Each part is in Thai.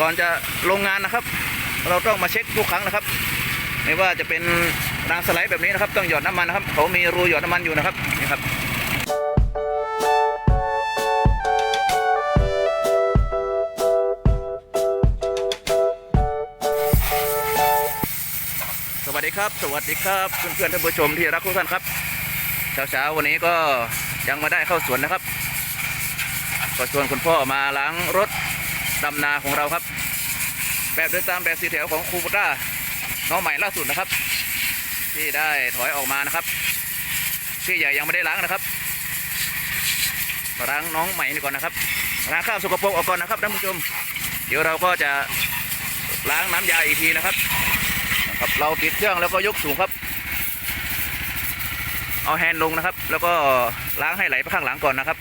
ก่อนจะลงงานนะครับ เราต้องมาเช็คทุกครั้งนะครับ ไม่ว่าจะเป็นรางสไลด์แบบนี้นะครับ ต้องหยอดน้ำมันนะครับ เขามีรูหยอดน้ำมันอยู่นะครับนี่ครับสวัสดีครับ สวัสดีครับเพื่อนๆท่านผู้ชมที่รักทุกท่านครับเช้าๆวันนี้ก็ยังมาได้เข้าสวนนะครับก็ชวนคุณพ่อมาล้างรถ ดำนาของเราครับ แบบเดินตามแบบสีแถวของครูบุต้าน้องใหม่ล่าสุดนะครับ ที่ได้ถอยออกมานะครับพี่ใหญ่ยังไม่ได้ล้างนะครับล้างน้องใหม่นี่ก่อนนะครับล้างข้าวสกปรกออกก่อนนะครับท่านผู้ชม เดี๋ยวเราก็จะล้างน้ำยาอีกทีนะครับครับ เราปิดเครื่องแล้วก็ยกสูงครับ เอาแฮนด์ลงนะครับ แล้วก็ล้างให้ไหลไปข้างหลังก่อนนะครับ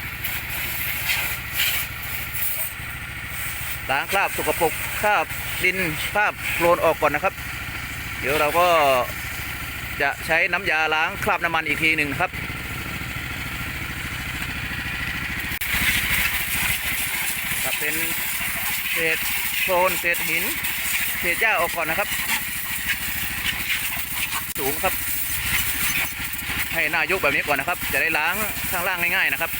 ล้างคราบสกปรกคราบดินคราบโคลนออกก่อนนะครับ เดี๋ยวเราก็จะใช้น้ำยาล้างคราบน้ำมันอีกทีหนึ่งนะครับครับเป็นเศษโคลนเศษหิน เศษหญ้าออกก่อนนะครับ สูงครับ ให้หน้ายกแบบนี้ก่อนนะครับ จะได้ล้างข้างล่างง่ายๆนะครับ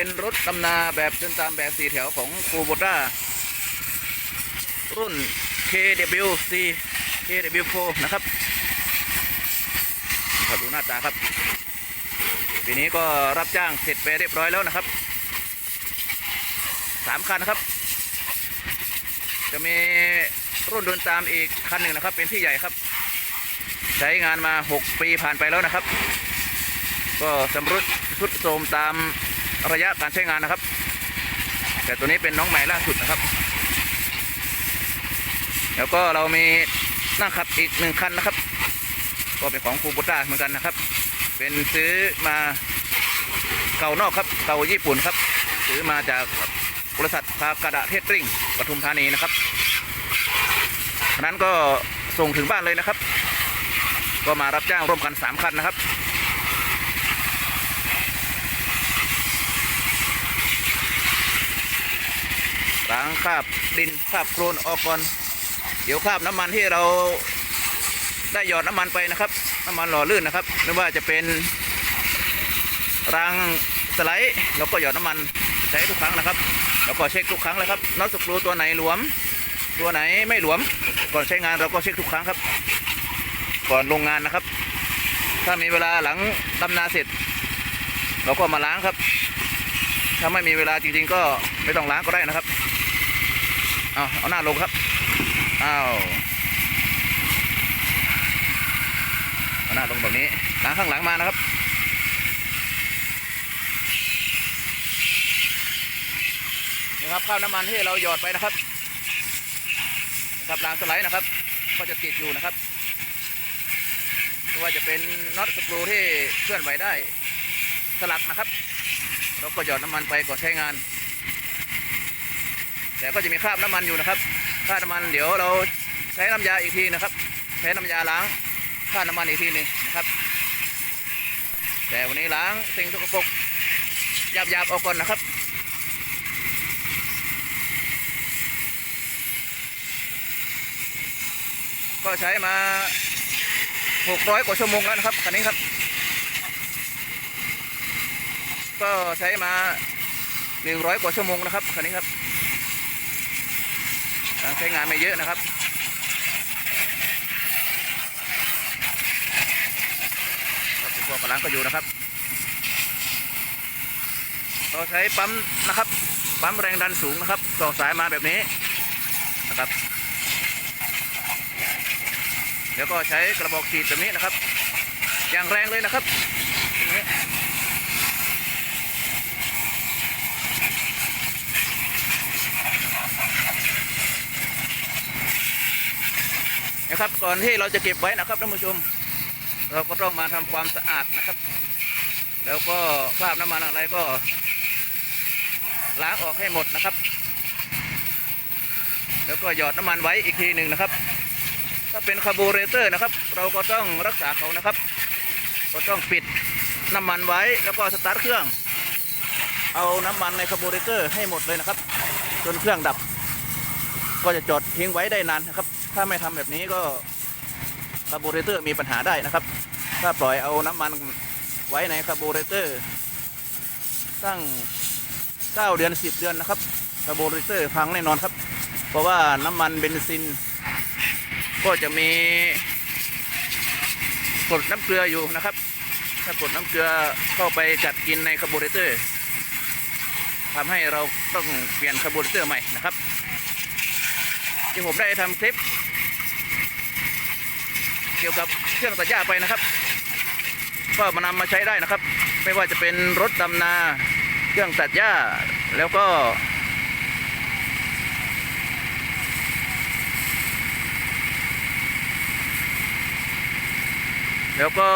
เป็นรถตำนาแบบเดินตามแบบสีแถวของคูโบต้ารุ่น KWC KW4 นะครับครับดูหน้าตาครับ ปีนี้ก็รับจ้างเสร็จไปเรียบร้อยแล้วนะครับสามคันนะครับ จะมีรุ่นเดินตามอีกคันหนึ่งนะครับ เป็นพี่ใหญ่ครับ ใช้งานมา 6 ปีผ่านไปแล้วนะครับ ก็สำรุดสุดโทรมตาม ระยะการใช้งานนะครับ แต่ตัวนี้เป็นน้องใหม่ล่าสุดนะครับ แล้วก็เรามีนั่งขับอีกหนึ่งคันนะครับ ก็เป็นของคูบูต้าเหมือนกันนะครับ เป็นซื้อมาเก่านอกครับเก่าญี่ปุ่นครับ ซื้อมาจากบริษัทพากระดาเทสตริงปทุมธานีนะครับนั้นก็ส่งถึงบ้านเลยนะครับ ก็มารับจ้างร่วมกันสามคันนะครับ ล้างคราบดินคราบโคลนออกก่อน เดี๋ยวคราบน้ำมันที่เราได้หยอดน้ำมันไปนะครับ น้ำมันหล่อลื่นนะครับไม่ว่าจะเป็นรางสไลด์เราก็หยอดน้ำมันใช้ทุกครั้งนะครับแล้วก็เช็คทุกครั้งเลยครับน็อตสกรูตัวไหนหลวม ตัวไหนไม่หลวม ก่อนใช้งานเราก็เช็คทุกครั้งครับ ก่อนลงงานนะครับ ถ้ามีเวลาหลังดำนาเสร็จ เราก็มาล้างครับ ถ้าไม่มีเวลาจริงๆก็ไม่ต้องล้างก็ได้นะครับ เอาเอาหน้าลงครับอ้าวเอาหน้าลงแบบนี้ล้างข้างหลังมานะครับนี่ครับข้าวน้ำมันที่เราหยอดไปนะครับนะครับรางสไลด์นะครับ ก็จะติดอยู่นะครับไม่ว่าจะเป็นน็อตสกรูที่เคลื่อนไหวได้สลักนะครับ เราก็หยอดน้ำมันไปก่อนใช้งาน แต่ก็จะมีคราบน้ำมันอยู่นะครับคราบน้ำมันเดี๋ยวเราใช้น้ำยาอีกทีนะครับ ใช้น้ำยาล้างคราบน้ำมันอีกทีหนึงนะครับ แต่วันนี้ล้างสิ่งสกปรกหยาบๆออกก่อนนะครับก็ใช้มา 600 กว่าชั่วโมงแล้วนะครับคันนี้ครับ ก็ใช้มา 100 กว่าชั่วโมงนะครับคันนี้ครับ ใช้งานไม่เยอะนะครับคุณพ่อกำลังก็อยู่นะครับ เราใช้ปั๊มนะครับ ปั๊มแรงดันสูงนะครับต่อสายมาแบบนี้นะครับ แล้วก็ใช้กระบอกฉีดแบบนี้นะครับ อย่างแรงเลยนะครับ นะครับ ก่อนที่เราจะเก็บไว้นะครับท่านผู้ชม เราก็ต้องมาทำความสะอาดนะครับ แล้วก็คราบน้ำมันอะไรก็ ล้างออกให้หมดนะครับ แล้วก็หยอดน้ำมันไว้อีกทีหนึ่งนะครับ ถ้าเป็นคาร์บูเรเตอร์นะครับ เราก็ต้องรักษาเขานะครับ ก็ต้องปิดน้ำมันไว้แล้วก็สตาร์ทเครื่อง เอาน้ำมันในคาร์บูเรเตอร์ให้หมดเลยนะครับ จนเครื่องดับ ก็จะจอดทิ้งไว้ได้นานนะครับ ถ้าไม่ทำแบบนี้ก็คาร์บูเรเตอร์มีปัญหาได้นะครับ ถ้าปล่อยเอาน้ำมันไว้ในคาร์บูเรเตอร์ ตั้ง 9 เดือน 10 เดือนนะครับคาร์บูเรเตอร์พังแน่นอนครับ เพราะว่าน้ำมันเบนซิน ก็จะมีกรดน้ำเกลืออยู่นะครับ ถ้ากรดน้ำเกลือเข้าไปกัดกินในคาร์บูเรเตอร์ทำให้เราต้องเปลี่ยนคาร์บูเรเตอร์ใหม่นะครับที่ผมได้ทำคลิป เกี่ยวกับเครื่องตัดหญ้าไปนะครับ ก็มานำมาใช้ได้นะครับ ไม่ว่าจะเป็นรถดำนาเครื่องตัดหญ้าแล้วก็ แล้วก็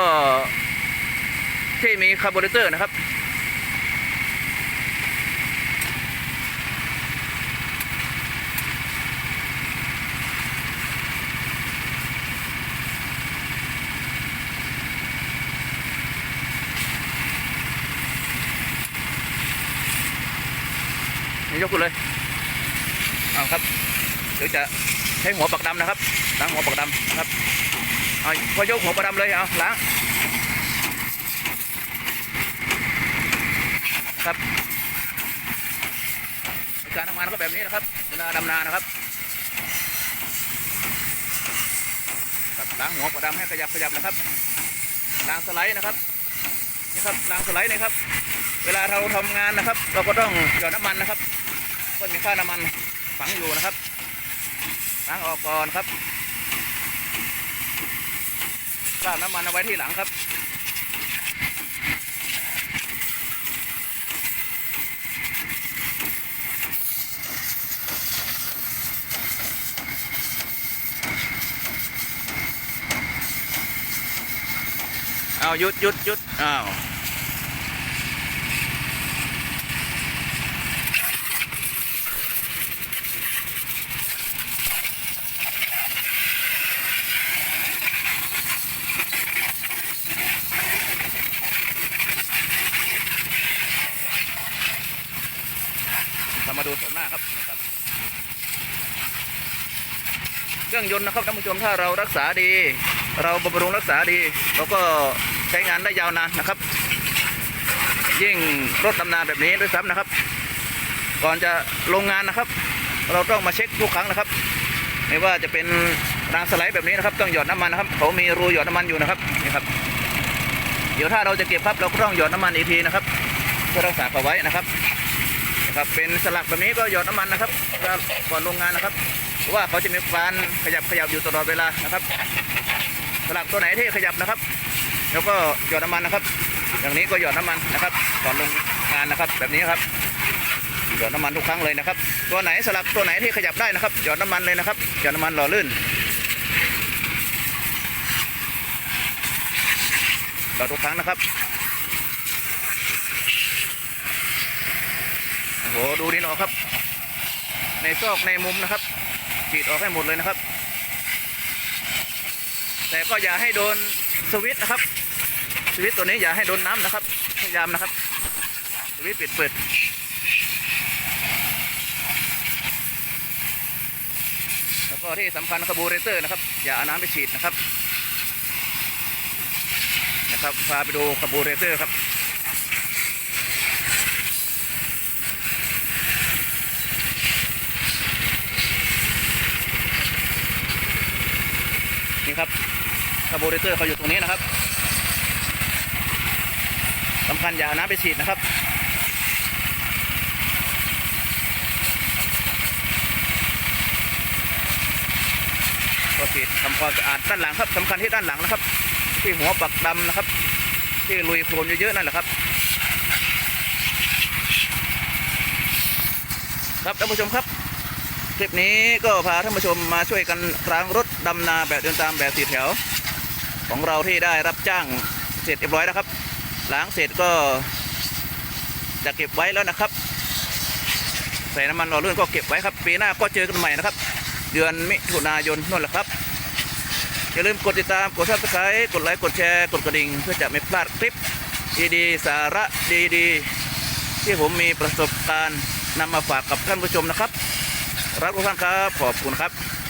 ที่มีคาร์บูเรเตอร์นะครับ นี่ยกขึ้นเลยเอาครับ เดี๋ยวจะใช้หัวปักดำนะครับล้างหัวปักดำนะครับเอาพอยกหัวปักดำเลยเอาล้างครับการทำงานก็แบบนี้นะครับเวลาดำนานะครับครับล้างหัวปักดำให้ขยับขยับนะครับล้างสไลด์นะครับนี่ครับล้างสไลด์นะครับ เวลาเราทำงานนะครับ เราก็ต้องหยอดน้ำมันนะครับ ก็มีค่าน้ำมันฝังอยู่นะครับล้างออกก่อนครับราดน้ำมันเอาไว้ที่หลังครับเอาหยุดหยุดหยุดอ้าว เรามาดูโฉมห น้าครับนะครับ เครื่องยนต์นะครับท่านผู้ชมถ้าเรารักษาดี เราบำรุงรักษาดีเราก็ใช้งานได้ยาวนานนะครับ ยิ่งรถดำนาแบบนี้ด้วยซ้ำนะครับ ก่อนจะลงงานนะครับ เราต้องมาเช็คทุกครั้งนะครับ ไม่ว่าจะเป็นรางสไลด์แบบนี้นะครับต้องหยอดน้ำมันนะครับเขามีรูหยอดน้ำมันอยู่นะครับนี่ครับ เดี๋ยวถ้าเราจะเก็บครับเราก็ต้องหยอดน้ำมันอีกทีนะครับเพื่อรักษาเขาไว้นะครับ ครับเป็นสลักแบบนี้ก็หยอดน้ำมันนะครับก่อนลงงานนะครับเพราะว่าเขาจะมีการขยับขยับอยู่ตลอดเวลานะครับ สลักตัวไหนที่ขยับนะครับ แล้วก็หยอดน้ำมันนะครับ อย่างนี้ก็หยอดน้ำมันนะครับก่อนลงงานนะครับ แบบนี้ครับหยอดน้ำมันทุกครั้งเลยนะครับ ตัวไหนสลักตัวไหนที่ขยับได้นะครับหยอดน้ำมันเลยนะครับหยอดน้ำมันหล่อลื่นหยอดทุกครั้งนะครับ โอ้โหดูดินออกครับ ในซอกในมุมนะครับฉีดออกให้หมดเลยนะครับ แต่ก็อย่าให้โดนสวิตนะครับ สวิตตัวนี้อย่าให้โดนน้ำนะครับพยายามนะครับ สวิตปิดเปิดแล้วก็ที่สำคัญคาร์บูเรเตอร์นะครับ อย่าเอาน้ำไปฉีดนะครับ นะครับพาไปดูคาร์บูเรเตอร์ครับ นี่ครับคาร์บูเรเตอร์เขาอยู่ตรงนี้นะครับสำคัญอย่าเอาน้ำไปฉีดนะครับก็ฉีดทำความสะอาดด้านหลังครับสำคัญที่ด้านหลังนะครับ ที่หัวปักดำนะครับ ที่ลุยโคลนเยอะๆนั่นแหละครับ ครับท่านผู้ชมครับ คลิปนี้ก็พาท่านผู้ชมมาช่วยกันล้างรถดำนาแบบเดินตามแบบสีแถว ของเราที่ได้รับจ้างเสร็จเรียบร้อยนะครับล้างเสร็จก็จะเก็บไว้แล้วนะครับ ใส่น้ำมันรล่อลื่นก็เก็บไว้ครับ ปีหน้าก็เจอกันใหม่นะครับ เดือนมิถุนายนนั่นแหละครับ อย่าลืมกดติดตาม กดซับสไครต์กดไลค์ กดแชร์ กดกระดิ่ง เพื่อจะไม่พลาดคลิปดีๆสาระดีๆ ที่ผมมีประสบการณ์นำมาฝากกับท่านผู้ชมนะครับ รับทุกท่านครับ ขอบคุณครับ